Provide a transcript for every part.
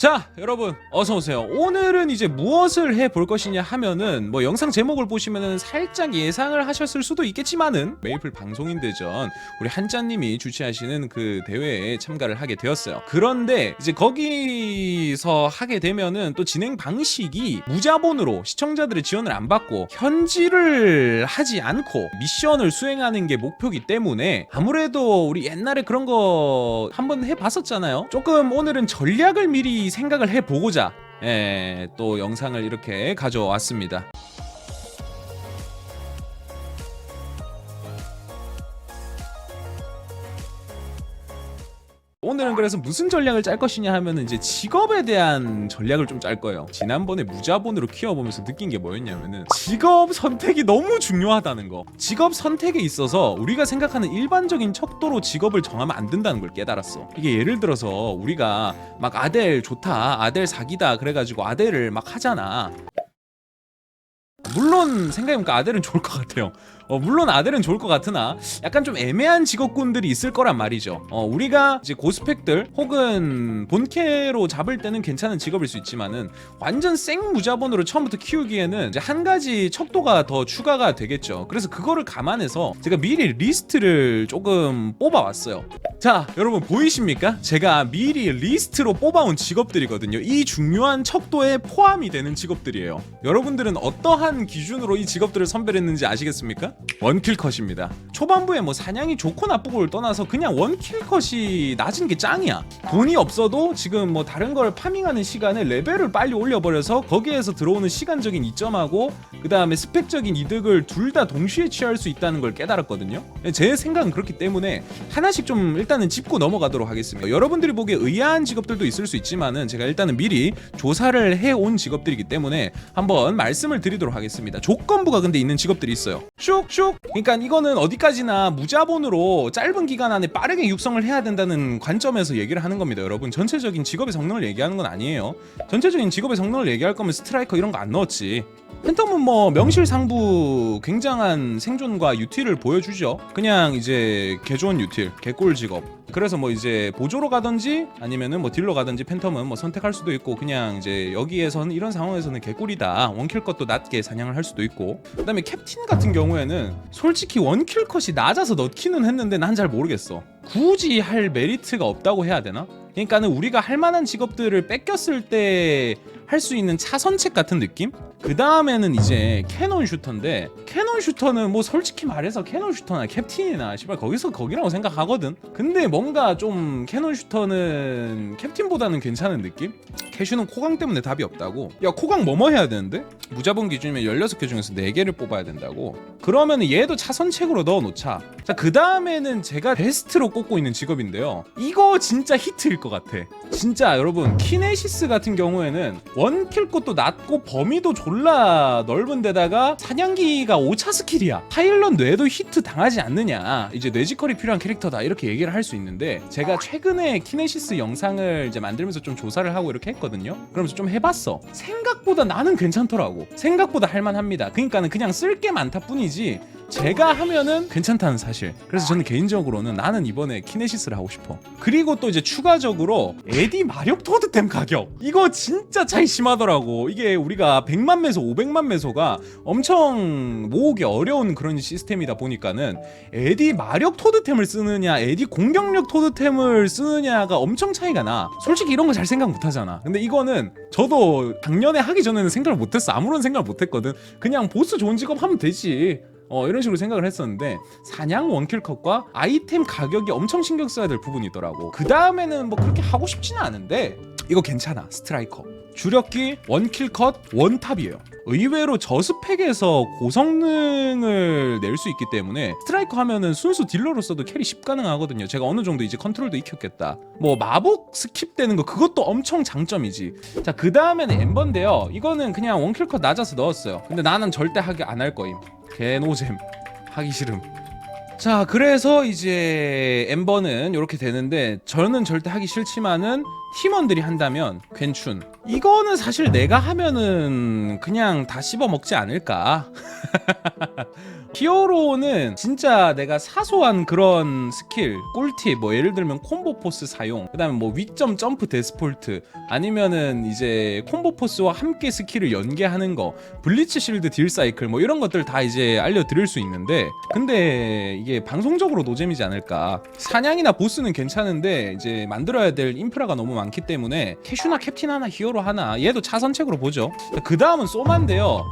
자, 여러분 어서 오세요. 오늘은 이제 무엇을 해볼 것이냐 하면은 뭐 영상 제목을 보시면은 살짝 예상을 하셨을 수도 있겠지만은 메이플 방송인 대전 우리 한자님이 주최하시는 그 대회에 참가를 하게 되었어요. 그런데 이제 거기서 하게 되면은 또 진행 방식이 무자본으로 시청자들의 지원을 안 받고 현질을 하지 않고 미션을 수행하는 게 목표기 때문에 아무래도 우리 옛날에 그런 거 한번 해봤었잖아요. 조금 오늘은 전략을 미리 생각을 해보고자 예, 또 영상을 이렇게 가져왔습니다. 오늘은 그래서 무슨 전략을 짤 것이냐 하면은 이제 직업에 대한 전략을 좀 짤 거예요. 지난번에 무자본으로 키워보면서 느낀 게 뭐였냐면은 직업 선택이 너무 중요하다는 거. 직업 선택에 있어서 우리가 생각하는 일반적인 척도로 직업을 정하면 안 된다는 걸 깨달았어. 이게 예를 들어서 우리가 막 아델 좋다, 아델 사기다 그래가지고 아델을 막 하잖아. 물론 생각해보니까 아델은 좋을 것 같아요. 어, 물론 아델은 좋을 것 같으나 약간 좀 애매한 직업군들이 있을 거란 말이죠. 어, 우리가 이제 고스펙들 혹은 본캐로 잡을 때는 괜찮은 직업일 수 있지만은 완전 생 무자본으로 처음부터 키우기에는 이제 한 가지 척도가 더 추가가 되겠죠. 그래서 그거를 감안해서 제가 미리 리스트를 조금 뽑아왔어요. 자, 여러분 보이십니까? 제가 미리 리스트로 뽑아온 직업들이거든요. 이 중요한 척도에 포함이 되는 직업들이에요. 여러분들은 어떠한 기준으로 이 직업들을 선별했는지 아시겠습니까? 원킬 컷입니다. 초반부에 뭐 사냥이 좋고 나쁘고를 떠나서 그냥 원킬 컷이 낮은 게 짱이야. 돈이 없어도 지금 뭐 다른 걸 파밍하는 시간에 레벨을 빨리 올려버려서 거기에서 들어오는 시간적인 이점하고 그 다음에 스펙적인 이득을 둘 다 동시에 취할 수 있다는 걸 깨달았거든요. 제 생각은 그렇기 때문에 하나씩 좀 일단은 짚고 넘어가도록 하겠습니다. 여러분들이 보기에 의아한 직업들도 있을 수 있지만은 제가 일단은 미리 조사를 해온 직업들이기 때문에 한번 말씀을 드리도록 하겠습니다. 조건부가 근데 있는 직업들이 있어요. 슉 슉. 그러니까 이거는 어디까지나 무자본으로 짧은 기간 안에 빠르게 육성을 해야 된다는 관점에서 얘기를 하는 겁니다, 여러분. 전체적인 직업의 성능을 얘기하는 건 아니에요. 전체적인 직업의 성능을 얘기할 거면 스트라이커 이런 거 안 넣었지. 팬텀은 뭐 명실상부 굉장한 생존과 유틸을 보여주죠. 그냥 이제 개 좋은 유틸, 개꿀 직업. 그래서 뭐 이제 보조로 가든지 아니면은 뭐 딜로 가든지 팬텀은 뭐 선택할 수도 있고 그냥 이제 여기에서는 이런 상황에서는 개꿀이다. 원킬 컷도 낮게 사냥을 할 수도 있고. 그 다음에 캡틴 같은 경우에는 솔직히 원킬 컷이 낮아서 넣기는 했는데 난 잘 모르겠어. 굳이 할 메리트가 없다고 해야 되나? 그러니까는 우리가 할 만한 직업들을 뺏겼을 때 할 수 있는 차선책 같은 느낌? 그 다음에는 이제 캐논 슈터인데 캐논 슈터는 뭐 솔직히 말해서 캐논 슈터나 캡틴이나 씨발 거기서 거기라고 생각하거든. 근데 뭔가 좀 캐논 슈터는 캡틴보다는 괜찮은 느낌? 캐슈는 코강 때문에 답이 없다고. 야 코강 뭐뭐 해야 되는데? 무자본 기준이면 16개 중에서 4개를 뽑아야 된다고. 그러면 얘도 차선책으로 넣어놓자. 자 그 다음에는 제가 베스트로 꼽고 있는 직업인데요. 이거 진짜 히트일 것 같아. 진짜 여러분 키네시스 같은 경우에는 원킬 것도 낮고 범위도 졸라 넓은 데다가 사냥기가 5차 스킬이야. 파일럿 뇌도 히트 당하지 않느냐. 이제 뇌지컬이 필요한 캐릭터다. 이렇게 얘기를 할 수 있는데 제가 최근에 키네시스 영상을 이제 만들면서 좀 조사를 하고 이렇게 했거든요. 그러면서 좀 해봤어. 생각보다 나는 괜찮더라고. 생각보다 할만합니다. 그러니까는 그냥 쓸 게 많다 뿐이지 제가 하면은 괜찮다는 사실. 그래서 저는 개인적으로는 나는 이번에 키네시스를 하고 싶어. 그리고 또 이제 추가적으로 에디 마력 토드템 가격. 이거 진짜 차이 심하더라고. 이게 우리가 100만 매소, 500만 매소가 엄청 모으기 어려운 그런 시스템이다 보니까는 에디 마력 토드템을 쓰느냐, 에디 공격력 토드템을 쓰느냐가 엄청 차이가 나. 솔직히 이런 거 잘 생각 못 하잖아. 근데 이거는 저도 작년에 하기 전에는 생각을 못 했어. 아무런 생각을 못 했거든. 그냥 보스 좋은 직업 하면 되지. 어, 이런 식으로 생각을 했었는데 사냥 원킬컷과 아이템 가격이 엄청 신경 써야 될 부분이 있더라고. 그 다음에는 뭐 그렇게 하고 싶지는 않은데 이거 괜찮아 스트라이커. 주력기 원킬 컷 원탑이에요. 의외로 저스펙에서 고성능을 낼 수 있기 때문에 스트라이커 하면은 순수 딜러로서도 캐리 10 가능하거든요. 제가 어느 정도 이제 컨트롤도 익혔겠다. 뭐 마법 스킵되는 거 그것도 엄청 장점이지. 자 그 다음에는 엠버인데요. 이거는 그냥 원킬 컷 낮아서 넣었어요. 근데 나는 절대 하기 안 할 거임. 개노잼 하기 싫음. 자 그래서 이제 엠버는 이렇게 되는데 저는 절대 하기 싫지만은 팀원들이 한다면 괜춘. 이거는 사실 내가 하면은 그냥 다 씹어 먹지 않을까? 히어로는 진짜 내가 사소한 그런 스킬 꿀팁 뭐 예를 들면 콤보 포스 사용 그 다음에 뭐 위점 점프 데스폴트 아니면은 이제 콤보 포스와 함께 스킬을 연계하는 거 블리츠 실드 딜 사이클 뭐 이런 것들 다 이제 알려드릴 수 있는데 근데 이게 방송적으로 노잼이지 않을까? 사냥이나 보스는 괜찮은데 이제 만들어야 될 인프라가 너무 많기 때문에 캐슈나 캡틴 하나 히어로 하나 얘도 차선책으로 보죠 그 다음은 소마인데요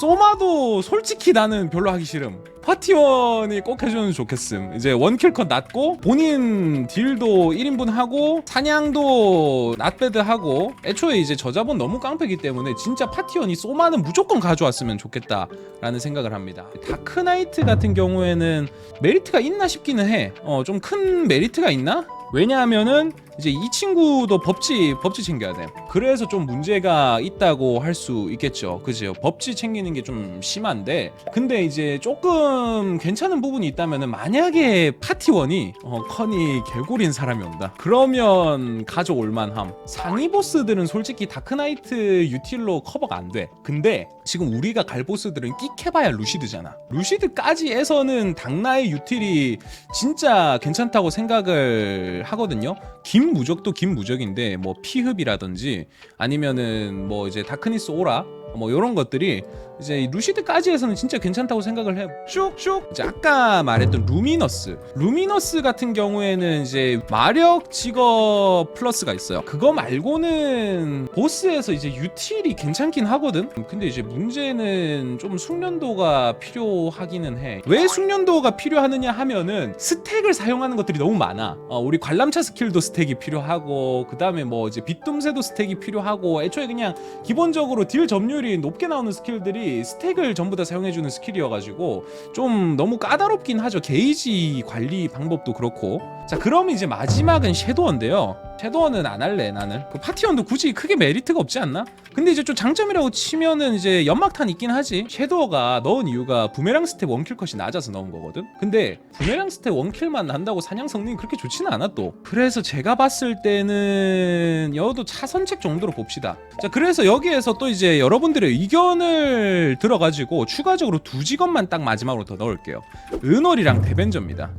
소마도 솔직히 나는 별로 하기 싫음. 파티원이 꼭 해주면 좋겠음. 이제 원킬컷 낮고 본인 딜도 1인분 하고 사냥도 낫배드 하고 애초에 이제 저자본 너무 깡패기 때문에 진짜 파티원이 소마는 무조건 가져왔으면 좋겠다 라는 생각을 합니다. 다크나이트 같은 경우에는 메리트가 있나 싶기는 해. 어, 좀 큰 메리트가 있나? 왜냐하면은 이제 이 친구도 법지 법지 챙겨야 돼. 그래서 좀 문제가 있다고 할 수 있겠죠. 그죠? 법지 챙기는 게 좀 심한데 근데 이제 조금 괜찮은 부분이 있다면은 만약에 파티원이 어, 커니 개구리인 사람이 온다. 그러면 가져올 만함. 상위 보스들은 솔직히 다크나이트 유틸로 커버가 안 돼. 근데 지금 우리가 갈 보스들은 끽해봐야 루시드잖아. 루시드까지에서는 당나의 유틸이 진짜 괜찮다고 생각을 하거든요. 김 무적도 김 무적인데 뭐 피흡이라든지 아니면은 뭐 이제 다크니스 오라 뭐 이런 것들이 이제 루시드까지에서는 진짜 괜찮다고 생각을 해요. 슉슉. 이제 아까 말했던 루미너스. 루미너스 같은 경우에는 이제 마력 직업 플러스가 있어요. 그거 말고는 보스에서 이제 유틸이 괜찮긴 하거든. 근데 이제 문제는 좀 숙련도가 필요하기는 해. 왜 숙련도가 필요하느냐 하면은 스택을 사용하는 것들이 너무 많아. 어, 우리 관람차 스킬도 스택이 필요하고 그 다음에 뭐 이제 빗둠새도 스택이 필요하고 애초에 그냥 기본적으로 딜 점유율이 높게 나오는 스킬들이 스택을 전부 다 사용해주는 스킬이어가지고 좀 너무 까다롭긴 하죠. 게이지 관리 방법도 그렇고. 자, 그럼 이제 마지막은 섀도어인데요. 섀도어는 안 할래 나는. 그 파티원도 굳이 크게 메리트가 없지 않나? 근데 이제 좀 장점이라고 치면은 이제 연막탄 있긴 하지. 섀도어가 넣은 이유가 부메랑 스텝 원킬 컷이 낮아서 넣은 거거든. 근데 부메랑 스텝 원킬만 난다고 사냥 성능이 그렇게 좋지는 않아 또. 그래서 제가 봤을 때는 여도 차선책 정도로 봅시다. 자, 그래서 여기에서 또 이제 여러분들의 의견을 들어가지고 추가적으로 두 직업만 딱 마지막으로 더 넣을게요. 은월이랑 대벤저입니다.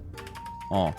어.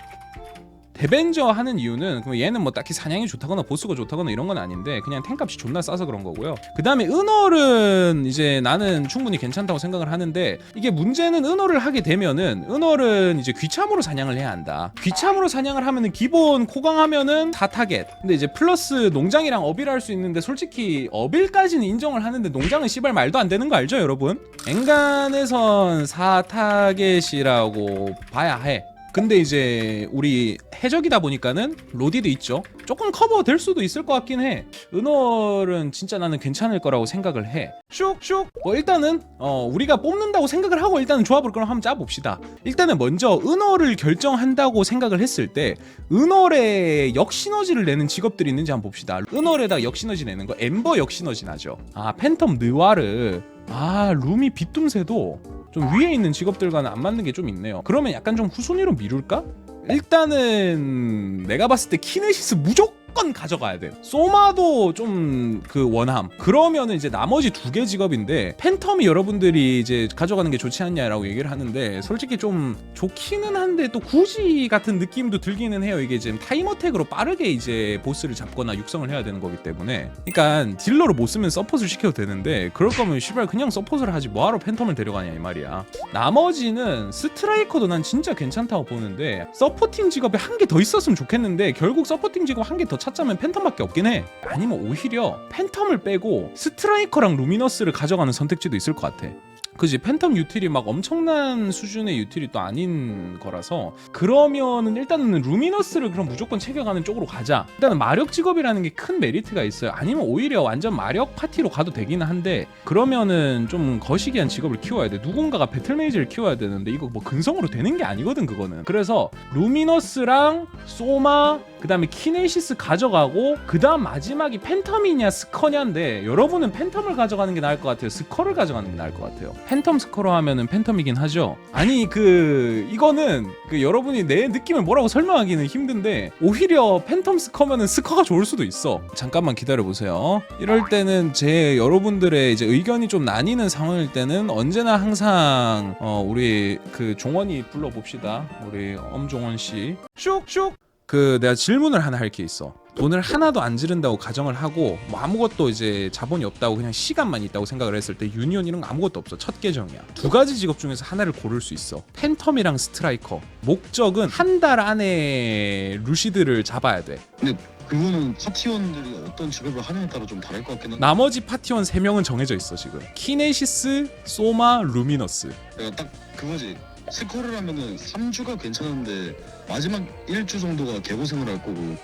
대벤저 하는 이유는 그럼 얘는 뭐 딱히 사냥이 좋다거나 보스가 좋다거나 이런 건 아닌데 그냥 탱값이 존나 싸서 그런 거고요. 그 다음에 은월은 이제 나는 충분히 괜찮다고 생각을 하는데 이게 문제는 은월을 하게 되면은 은월은 이제 귀참으로 사냥을 해야 한다. 귀참으로 사냥을 하면은 기본 코강하면은 다 타겟. 근데 이제 플러스 농장이랑 어빌 할수 있는데 솔직히 어빌까지는 인정을 하는데 농장은 씨발 말도 안 되는 거 알죠 여러분? 엔간에선 4타겟이라고 봐야 해. 근데 이제 우리 해적이다 보니까는 로디도 있죠. 조금 커버 될 수도 있을 것 같긴 해. 은월은 진짜 나는 괜찮을 거라고 생각을 해. 슉슉. 뭐 일단은 어 우리가 뽑는다고 생각을 하고 일단은 조합을 그럼 한번 짜봅시다. 일단은 먼저 은월을 결정한다고 생각을 했을 때 은월에 역시너지를 내는 직업들이 있는지 한번 봅시다. 은월에다 역시너지 내는 거 엠버 역시너지 나죠. 아 팬텀 느와르. 아 루미 빗둠새도 좀 위에 있는 직업들과는 안 맞는 게 좀 있네요. 그러면 약간 좀 후순위로 미룰까? 일단은 내가 봤을 때 키네시스 무조건 가져가야 돼. 소마도 좀 그 원함. 그러면은 이제 나머지 두 개 직업인데 팬텀이 여러분들이 이제 가져가는 게 좋지 않냐라고 얘기를 하는데 솔직히 좀 좋기는 한데 또 굳이 같은 느낌도 들기는 해요. 이게 지금 타임어택으로 빠르게 이제 보스를 잡거나 육성을 해야 되는 거기 때문에. 그러니까 딜러로 못 쓰면 서폿을 시켜도 되는데 그럴 거면 시발 그냥 서폿을 하지 뭐하러 팬텀을 데려가냐 이 말이야. 나머지는 스트라이커도 난 진짜 괜찮다고 보는데 서포팅 직업이 한개 더 있었으면 좋겠는데 결국 서포팅 직업 한 개 더 찾자면 팬텀밖에 없긴 해. 아니면 오히려 팬텀을 빼고 스트라이커랑 루미너스를 가져가는 선택지도 있을 것 같아. 그지? 팬텀 유틸이 막 엄청난 수준의 유틸이 또 아닌 거라서 그러면은 일단은 루미너스를 그럼 무조건 챙겨가는 쪽으로 가자. 일단은 마력 직업이라는 게 큰 메리트가 있어요. 아니면 오히려 완전 마력 파티로 가도 되기는 한데 그러면은 좀 거시기한 직업을 키워야 돼. 누군가가 배틀메이지를 키워야 되는데 이거 뭐 근성으로 되는 게 아니거든 그거는. 그래서 루미너스랑 소마 그 다음에 키네시스 가져가고 그 다음 마지막이 팬텀이냐 스커냐인데 여러분은 팬텀을 가져가는 게 나을 것 같아요. 스커를 가져가는 게 나을 것 같아요 팬텀 스코어 하면은 팬텀이긴 하죠. 아니 그 이거는 그 여러분이 내 느낌을 뭐라고 설명하기는 힘든데 오히려 팬텀 스커면은 스커가 좋을 수도 있어. 잠깐만 기다려 보세요. 이럴 때는 제 여러분들의 이제 의견이 좀 나뉘는 상황일 때는 언제나 항상 어 우리 그 종원이 불러 봅시다. 우리 엄종원 씨. 슉슉. 그 내가 질문을 하나 할 게 있어. 돈을 하나도 안 지른다고 가정을 하고 뭐 아무것도 이제 자본이 없다고 그냥 시간만 있다고 생각을 했을 때 유니온 이런 거 아무것도 없어. 첫 계정이야. 두 가지 직업 중에서 하나를 고를 수 있어. 팬텀이랑 스트라이커. 목적은 한 달 안에 루시드를 잡아야 돼. 근데 그거는 파티원들이 어떤 직업을 하느냐에 따라 좀 다를 것 같긴 한데. 나머지 파티원 3명은 정해져 있어 지금. 키네시스, 소마, 루미너스. 내가 딱 그거지 스코어를 하면은 3주가 괜찮은데 마지막 1주 정도가 개고생을 할 거고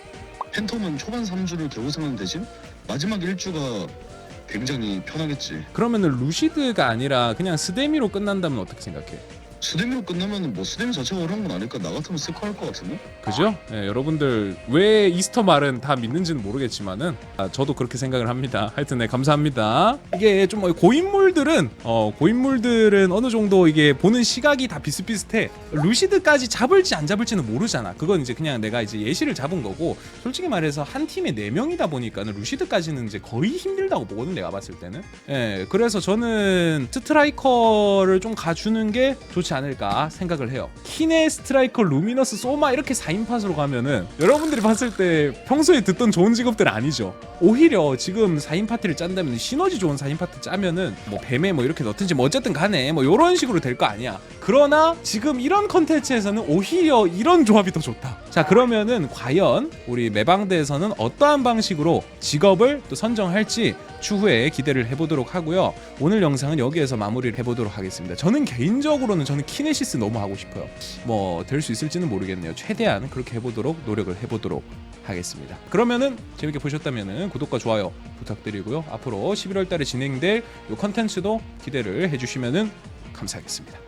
팬텀은 초반 3주를 개고생하는 대신 마지막 1주가 굉장히 편하겠지 그러면은 루시드가 아니라 그냥 스데미로 끝난다면 어떻게 생각해? 스데미로 끝나면은 뭐 스데미 자체가 어려운 건 아닐까 나 같으면 스코어 할것 같은데 그죠? 예, 여러분들 왜 이스터 말은 다 믿는지는 모르겠지만은 아, 저도 그렇게 생각을 합니다. 하여튼 네 감사합니다. 이게 좀 고인물들은 어 고인물들은 어느 정도 이게 보는 시각이 다 비슷비슷해. 루시드까지 잡을지 안 잡을지는 모르잖아. 그건 이제 그냥 내가 이제 예시를 잡은 거고 솔직히 말해서 한 팀에 네 명이다 보니까는 루시드까지는 이제 거의 힘들다고 보거든 내가 봤을 때는. 예, 그래서 저는 스트라이커를 좀 가주는 게 좋지 않을까 생각을 해요. 키네 스트라이커 루미너스 소마 이렇게 4인팟으로 가면은 여러분들이 봤을 때 평소에 듣던 좋은 직업들 아니죠. 오히려 지금 4인 파티를 짠다면 시너지 좋은 4인 파티 짜면은 뭐 뱀에 뭐 이렇게 넣든지 뭐 어쨌든 간에 뭐 이런 식으로 될 거 아니야. 그러나 지금 이런 컨텐츠에서는 오히려 이런 조합이 더 좋다. 자 그러면은 과연 우리 매방대에서는 어떠한 방식으로 직업을 또 선정할지 추후에 기대를 해보도록 하고요. 오늘 영상은 여기에서 마무리를 해보도록 하겠습니다. 저는 개인적으로는 저는 키네시스 너무 하고 싶어요. 뭐 될 수 있을지는 모르겠네요. 최대한 그렇게 해보도록 노력을 해보도록 하겠습니다. 그러면은 재밌게 보셨다면은 구독과 좋아요 부탁드리고요. 앞으로 11월 달에 진행될 이 컨텐츠도 기대를 해주시면은 감사하겠습니다.